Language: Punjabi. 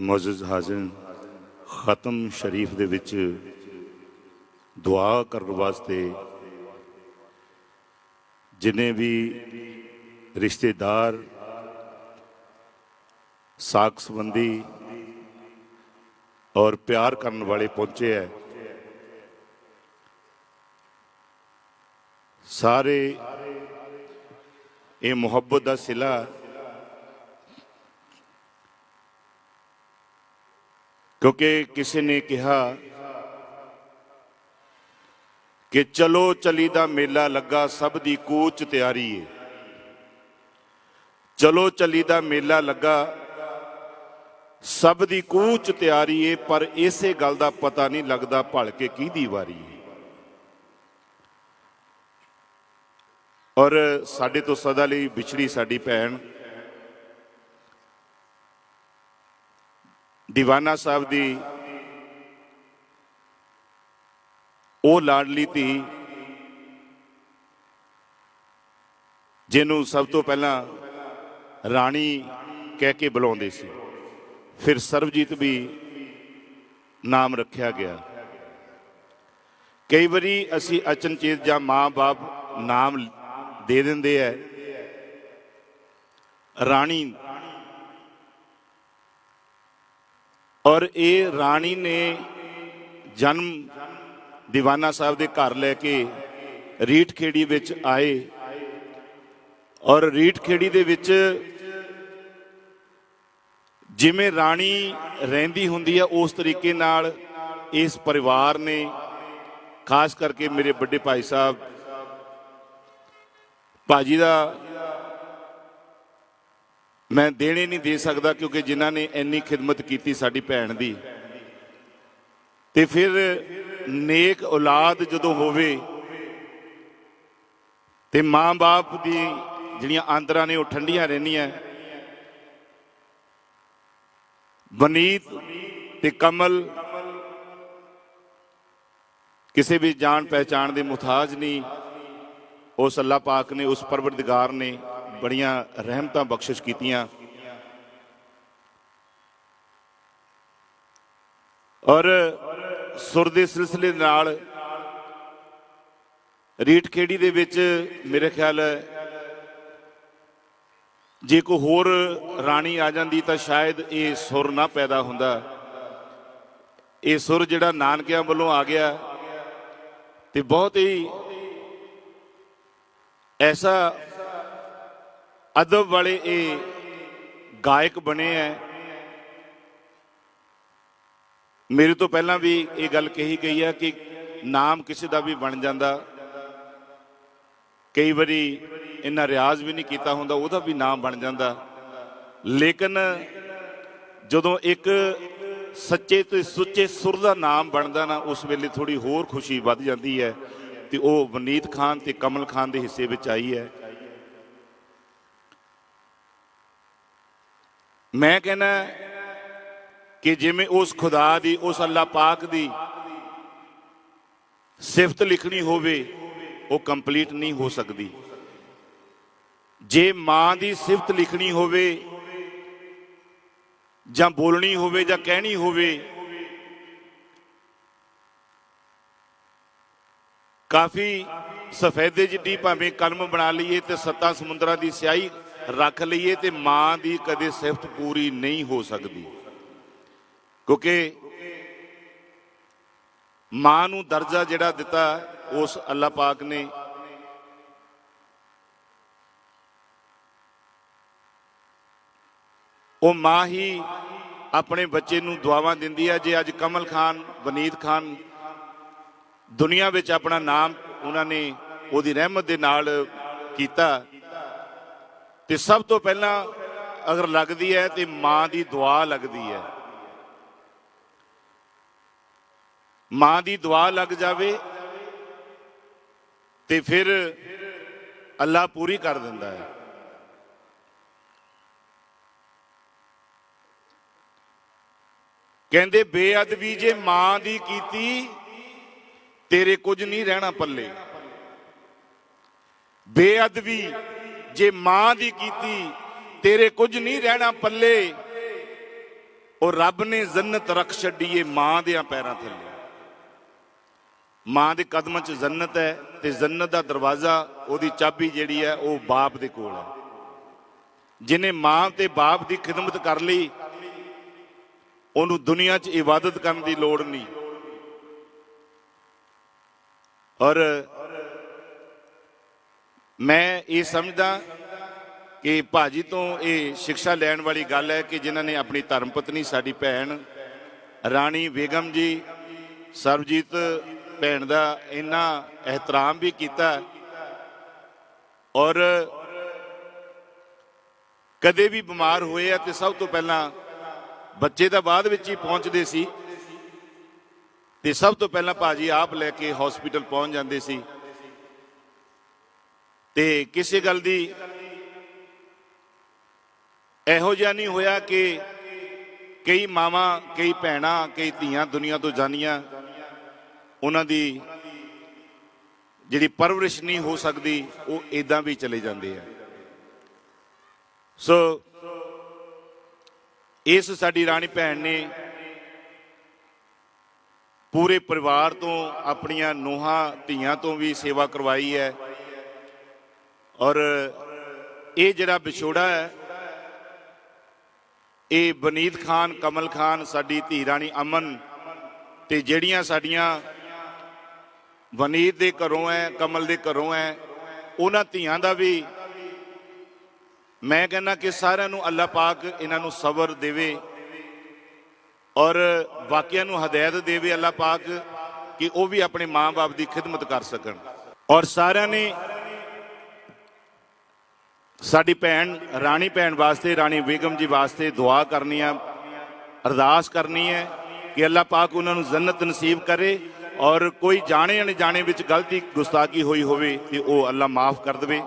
ਮੁਅੱਜ਼ਜ਼ ਹਾਜ਼ਰ ਖਤਮ ਸ਼ਰੀਫ ਦੇ ਵਿੱਚ ਦੁਆ ਕਰਨ ਵਾਸਤੇ ਜਿਨੇ ਵੀ ਰਿਸ਼ਤੇਦਾਰ ਸਾਕ ਸੰਬੰਧੀ ਔਰ ਪਿਆਰ ਕਰਨ ਵਾਲੇ ਪਹੁੰਚੇ ਹੈ, ਸਾਰੇ ਇਹ ਮੁਹੱਬਤ ਦਾ ਸਿਲਾ ਕਿਉਂਕਿ ਕਿਸੇ ਨੇ ਕਿਹਾ ਕਿ ਚਲੋ ਚਲੀ ਦਾ ਮੇਲਾ ਲੱਗਾ, ਸਭ ਦੀ ਕੂਚ ਤਿਆਰੀ ਏ। ਚਲੋ ਚਲੀ ਦਾ ਮੇਲਾ ਲੱਗਾ, ਸਭ ਦੀ ਕੂਚ ਤਿਆਰੀ ਏ, ਪਰ ਇਸੇ ਗੱਲ ਦਾ ਪਤਾ ਨਹੀਂ ਲੱਗਦਾ ਭਲ ਕੇ ਕਿਹਦੀ ਵਾਰੀ ਏ। ਔਰ ਸਾਡੇ ਤੋਂ ਸਦਾ ਲਈ ਵਿਛੜੀ ਸਾਡੀ ਭੈਣ ਦੀਵਾਨਾ ਸਾਹਿਬ ਦੀ ਉਹ ਲਾਡਲੀ ਧੀ ਜਿਹਨੂੰ ਸਭ ਤੋਂ ਪਹਿਲਾਂ ਰਾਣੀ ਕਹਿ ਕੇ ਬੁਲਾਉਂਦੇ ਸੀ। ਫਿਰ ਸਰਬਜੀਤ ਵੀ ਨਾਮ ਰੱਖਿਆ ਗਿਆ। ਕਈ ਵਾਰੀ ਅਸੀਂ ਅਚਨਚੇਤ ਜਾਂ ਮਾਂ-ਬਾਪ ਨਾਮ ਦੇ ਦਿੰਦੇ ਐ। ਰਾਣੀ ਔਰ ਇਹ ਰਾਣੀ ਨੇ ਜਨਮ ਦੀਵਾਨਾ ਸਾਹਿਬ ਦੇ ਘਰ ਲੈ ਕੇ ਰੀਠ ਖੇੜੀ ਵਿੱਚ ਆਏ। ਔਰ ਰੀਠ ਖੇੜੀ ਦੇ ਵਿੱਚ ਜਿਵੇਂ ਰਾਣੀ ਰਹਿੰਦੀ ਹੁੰਦੀ ਹੈ ਉਸ ਤਰੀਕੇ ਨਾਲ ਇਸ ਪਰਿਵਾਰ ਨੇ, ਖਾਸ ਕਰਕੇ ਮੇਰੇ ਵੱਡੇ ਭਾਈ ਸਾਹਿਬ, ਭਾਜੀ ਦਾ ਮੈਂ ਦੇਣੇ ਨਹੀਂ ਦੇ ਸਕਦਾ ਕਿਉਂਕਿ ਜਿਨ੍ਹਾਂ ਨੇ ਇੰਨੀ ਖਿਦਮਤ ਕੀਤੀ ਸਾਡੀ ਭੈਣ ਦੀ। ਤੇ ਫਿਰ ਨੇਕ ਔਲਾਦ ਜਦੋਂ ਹੋਵੇ ਤੇ ਮਾਂ-ਬਾਪ ਦੀ ਜਿਹੜੀਆਂ ਆਂਦਰਾਂ ਨੇ ਉਹ ਠੰਡੀਆਂ ਰਹਿੰਦੀਆਂ। ਬਨੀਤ ਤੇ ਕਮਲ ਕਿਸੇ ਵੀ ਜਾਣ ਪਹਿਚਾਣ ਦੇ ਮੁਤਾਜ ਨਹੀਂ। ਉਸ ਅੱਲਾਹ ਪਾਕ ਨੇ, ਉਸ ਪਰਵਰਦਗਾਰ ਨੇ। ਬੜੀਆਂ ਰਹਿਮਤਾਂ ਬਖਸ਼ਿਸ਼ ਕੀਤੀਆਂ। ਔਰ ਸੁਰ ਦੇ ਸਿਲਸਿਲੇ ਨਾਲ ਰੀਟ ਖੇੜੀ ਦੇ ਵਿੱਚ ਮੇਰੇ ਖਿਆਲ ਜੇ ਕੋਈ ਹੋਰ ਰਾਣੀ ਆ ਜਾਂਦੀ ਤਾਂ ਸ਼ਾਇਦ ਇਹ ਸੁਰ ਨਾ ਪੈਦਾ ਹੁੰਦਾ। ਇਹ ਸੁਰ ਜਿਹੜਾ ਨਾਨਕਿਆਂ ਵੱਲੋਂ ਆ ਗਿਆ ਤੇ ਬਹੁਤ ਹੀ ਐਸਾ ਅਦਬ ਵਾਲੇ ਇਹ ਗਾਇਕ ਬਣੇ ਐ। ਮੇਰੇ ਤੋਂ ਪਹਿਲਾਂ ਵੀ ਇਹ ਗੱਲ ਕਹੀ ਗਈ ਹੈ ਕਿ ਨਾਮ ਕਿਸੇ ਦਾ ਵੀ ਬਣ ਜਾਂਦਾ। ਕਈ ਵਾਰੀ ਇਹਨਾਂ ਰਿਆਜ਼ ਵੀ ਨਹੀਂ ਕੀਤਾ ਹੁੰਦਾ, ਉਹਦਾ ਵੀ ਨਾਮ ਬਣ ਜਾਂਦਾ। ਲੇਕਿਨ ਜਦੋਂ ਇੱਕ ਸੱਚੇ ਤੇ ਸੁੱਚੇ ਸੁਰ ਦਾ ਨਾਮ ਬਣਦਾ ਨਾ, ਉਸ ਵੇਲੇ ਥੋੜੀ ਹੋਰ ਖੁਸ਼ੀ ਵੱਧ ਜਾਂਦੀ ਹੈ ਤੇ ਉਹ ਵਨੀਤ ਖਾਨ ਤੇ ਕਮਲ ਖਾਨ ਦੇ ਹਿੱਸੇ ਵਿੱਚ ਆਈ ਹੈ ਮੈਂ ਕਹਿੰਦਾ ਕਿ ਜਿਵੇਂ ਉਸ ਖੁਦਾ ਦੀ, ਉਸ ਅੱਲਾਹ ਪਾਕ ਦੀ ਸਿਫਤ ਲਿਖਣੀ ਹੋਵੇ, ਉਹ ਕੰਪਲੀਟ ਨਹੀਂ ਹੋ ਸਕਦੀ। ਜੇ ਮਾਂ ਦੀ ਸਿਫਤ ਲਿਖਣੀ ਹੋਵੇ, ਜਾਂ ਬੋਲਣੀ ਹੋਵੇ, ਜਾਂ ਕਹਿਣੀ ਹੋਵੇ, ਕਾਫੀ ਸਫੈਦੇ ਜਿੱਡੀ ਭਾਵੇਂ ਕਲਮ ਬਣਾ ਲਈਏ ਤੇ ਸੱਤਾਂ ਸਮੁੰਦਰਾਂ ਦੀ ਸਿਆਹੀ ਰੱਖ ਲਈਏ ਤੇ ਮਾਂ ਦੀ ਕਦੇ ਸਿਫਤ ਪੂਰੀ ਨਹੀਂ ਹੋ ਸਕਦੀ। ਕਿਉਂਕਿ ਮਾਂ ਨੂੰ ਦਰਜਾ ਜਿਹੜਾ ਦਿੱਤਾ, ਉਸ ਅੱਲਾ ਪਾਕ ਨੇ। ਉਹ ਮਾਂ ਹੀ ਆਪਣੇ ਬੱਚੇ ਨੂੰ ਦੁਆਵਾਂ ਦਿੰਦੀ ਹੈ ਜੇ ਅੱਜ ਕਮਲ ਖਾਨ, ਵਨੀਤ ਖਾਨ ਦੁਨੀਆ ਵਿੱਚ ਆਪਣਾ ਨਾਮ ਉਹਨਾਂ ਨੇ ਉਹਦੀ ਰਹਿਮਤ ਦੇ ਨਾਲ ਕੀਤਾ ਤੇ ਸਭ ਤੋਂ ਪਹਿਲਾਂ ਅਗਰ ਲੱਗਦੀ ਹੈ ਤੇ ਮਾਂ ਦੀ ਦੁਆ ਲੱਗਦੀ ਹੈ। ਮਾਂ ਦੀ ਦੁਆ ਲੱਗ ਜਾਵੇ ਤੇ ਫਿਰ ਅੱਲਾ ਪੂਰੀ ਕਰ ਦਿੰਦਾ ਹੈ। ਕਹਿੰਦੇ, ਬੇਅਦਬੀ ਜੇ ਮਾਂ ਦੀ ਕੀਤੀ, ਤੇਰੇ ਕੁਝ ਨਹੀਂ ਰਹਿਣਾ ਪੱਲੇ। ਬੇਅਦਬੀ ਜੇ ਮਾਂ ਦੀ ਕੀਤੀ, ਤੇਰੇ ਕੁਝ ਨਹੀਂ ਰਹਿਣਾ ਪੱਲੇ। ਉਹ ਰੱਬ ਨੇ ਜੰਨਤ ਰੱਖ ਛੱਡੀ ਏ ਮਾਂ ਦੇ ਪੈਰਾਂ ਥੱਲੇ। ਮਾਂ ਦੇ ਕਦਮਾਂ 'ਚ ਜੰਨਤ ਹੈ ਤੇ ਜੰਨਤ ਦਾ ਦਰਵਾਜ਼ਾ ਉਹਦੀ ਚਾਬੀ ਜਿਹੜੀ ਹੈ ਉਹ ਬਾਪ ਦੇ ਕੋਲ ਹੈ। ਜਿਨੇ ਮਾਂ ਤੇ ਬਾਪ ਦੀ ਖਿਦਮਤ ਕਰ ਲਈ, ਉਹਨੂੰ ਦੁਨੀਆ 'ਚ ਇਬਾਦਤ ਕਰਨ ਦੀ ਲੋੜ ਨਹੀਂ। ਔਰ ਮੈਂ ਇਹ ਸਮਝਦਾ ਕਿ ਭਾਜੀ ਤੋਂ ਇਹ ਸਿੱਖਿਆ ਲੈਣ ਵਾਲੀ ਗੱਲ ਹੈ ਕਿ ਜਿਨ੍ਹਾਂ ਨੇ ਆਪਣੀ ਧਰਮ ਪਤਨੀ ਸਾਡੀ ਭੈਣ ਰਾਣੀ ਬੇਗਮ ਜੀ, ਸਰਬਜੀਤ ਭੈਣ ਦਾ ਇੰਨਾ ਇਹਤਰਾਮ ਵੀ ਕੀਤਾ ਔਰ ਕਦੇ ਵੀ ਬਿਮਾਰ ਹੋਏ ਆ ਤੇ ਸਭ ਤੋਂ ਪਹਿਲਾਂ ਬੱਚੇ ਤਾਂ ਬਾਅਦ ਵਿੱਚ ਹੀ ਪਹੁੰਚਦੇ ਸੀ ਤੇ ਸਭ ਤੋਂ ਪਹਿਲਾਂ ਭਾਜੀ ਆਪ ਲੈ ਕੇ ਹਸਪੀਟਲ ਪਹੁੰਚ ਜਾਂਦੇ ਸੀ। ਤੇ ਕਿਸੇ ਗੱਲ ਦੀ ਇਹੋ ਜਿਹਾ ਨਹੀਂ ਹੋਇਆ ਕਿ ਕਈ ਮਾਵਾਂ, ਕਈ ਭੈਣਾਂ, ਕਈ ਧੀਆਂ ਦੁਨੀਆ ਤੋਂ ਜਾਨੀਆਂ, ਉਹਨਾਂ ਦੀ ਜਿਹੜੀ ਪਰਵਰਿਸ਼ ਨਹੀਂ ਹੋ ਸਕਦੀ, ਉਹ ਇਦਾਂ ਵੀ ਚਲੇ ਜਾਂਦੇ ਆ। ਸੋ ਇਸ ਸਾਡੀ ਰਾਣੀ ਭੈਣ ਨੇ ਪੂਰੇ ਪਰਿਵਾਰ ਤੋਂ, ਆਪਣੀਆਂ ਨੂੰਹਾਂ, ਧੀਆਂ ਤੋਂ ਵੀ ਸੇਵਾ ਕਰਵਾਈ ਹੈ। ਔਰ ਇਹ ਜਿਹੜਾ ਵਿਛੋੜਾ ਹੈ, ਇਹ ਬਨੀਤ ਖਾਨ, ਕਮਲ ਖਾਨ, ਸਾਡੀ ਧੀ ਰਾਣੀ ਅਮਨ ਤੇ ਜਿਹੜੀਆਂ ਸਾਡੀਆਂ ਵਨੀਤ ਦੇ ਘਰੋਂ ਹੈ ਕਮਲ ਦੇ ਘਰੋਂ ਹੈ ਉਹਨਾਂ ਧੀਆਂ ਦਾ ਵੀ ਮੈਂ ਕਹਿੰਦਾ ਕਿ ਸਾਰਿਆਂ ਨੂੰ ਅੱਲਾਹ ਪਾਕ ਇਹਨਾਂ ਨੂੰ ਸਬਰ ਦੇਵੇ ਔਰ ਬਾਕੀਆਂ ਨੂੰ ਹਦਾਇਤ ਦੇਵੇ ਅੱਲਾਹ ਪਾਕ ਕਿ ਉਹ ਵੀ ਆਪਣੇ ਮਾਂ-ਬਾਪ ਦੀ ਖਿਦਮਤ ਕਰ ਸਕਣ। ਔਰ ਸਾਰਿਆਂ ਨੇ ਸਾਡੀ ਭੈਣ, ਰਾਣੀ ਭੈਣ ਵਾਸਤੇ, ਰਾਣੀ ਬੇਗਮ ਜੀ ਵਾਸਤੇ ਦੁਆ ਕਰਨੀ ਆ, ਅਰਦਾਸ ਕਰਨੀ ਹੈ ਕਿ ਅੱਲਾਹ ਪਾਕ ਉਹਨਾਂ ਨੂੰ ਜੰਨਤ ਨਸੀਬ ਕਰੇ ਔਰ ਕੋਈ ਜਾਣੇ ਅਣਜਾਣੇ ਵਿੱਚ ਗਲਤੀ, ਗੁਸਤਾਖੀ ਹੋਈ ਹੋਵੇ ਤੇ ਉਹ ਅੱਲਾਹ ਮਾਫ ਕਰ ਦੇਵੇ।